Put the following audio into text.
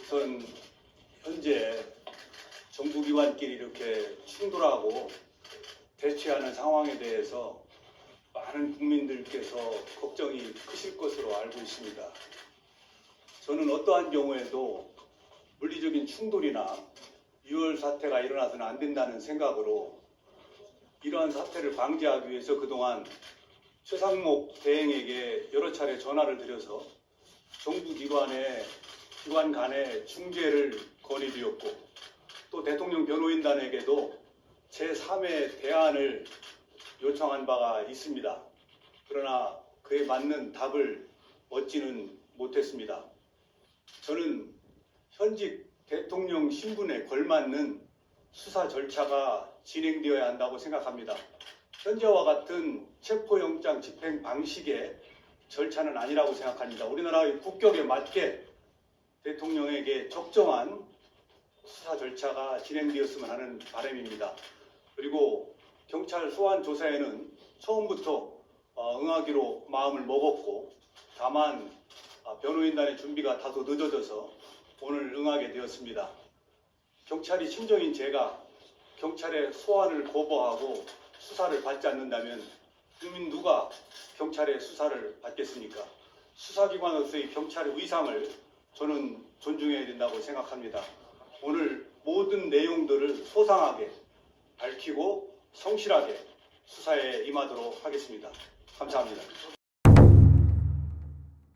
우선 현재 정부기관끼리 이렇게 충돌하고 대치하는 상황에 대해서 많은 국민들께서 걱정이 크실 것으로 알고 있습니다. 저는 어떠한 경우에도 물리적인 충돌이나 유혈 사태가 일어나서는 안 된다는 생각으로 이러한 사태를 방지하기 위해서 그동안 최상목 대행에게 여러 차례 전화를 드려서 정부 기관의 기관 간의 중재를 건의드렸고 또 대통령 변호인단에게도 제3의 대안을 요청한 바가 있습니다. 그러나 그에 맞는 답을 얻지는 못했습니다. 저는 현직 대통령 신분에 걸맞는 수사 절차가 진행되어야 한다고 생각합니다. 현재와 같은 체포영장 집행 방식의 절차는 아니라고 생각합니다. 우리나라의 국격에 맞게 대통령에게 적정한 수사 절차가 진행되었으면 하는 바람입니다. 그리고 경찰 소환 조사에는 처음부터 어, 응하기로 마음을 먹었고 다만 아, 변호인단의 준비가 다소 늦어져서 오늘 응하게 되었습니다. 경찰이 친정인 제가 경찰의 소환을 거부하고 수사를 받지 않는다면 국민 누가 경찰의 수사를 받겠습니까? 수사기관으로서의 경찰의 의상을 저는 존중해야 된다고 생각합니다. 오늘 모든 내용들을 소상하게 밝히고 성실하게 수사에 임하도록 하겠습니다. 감사합니다.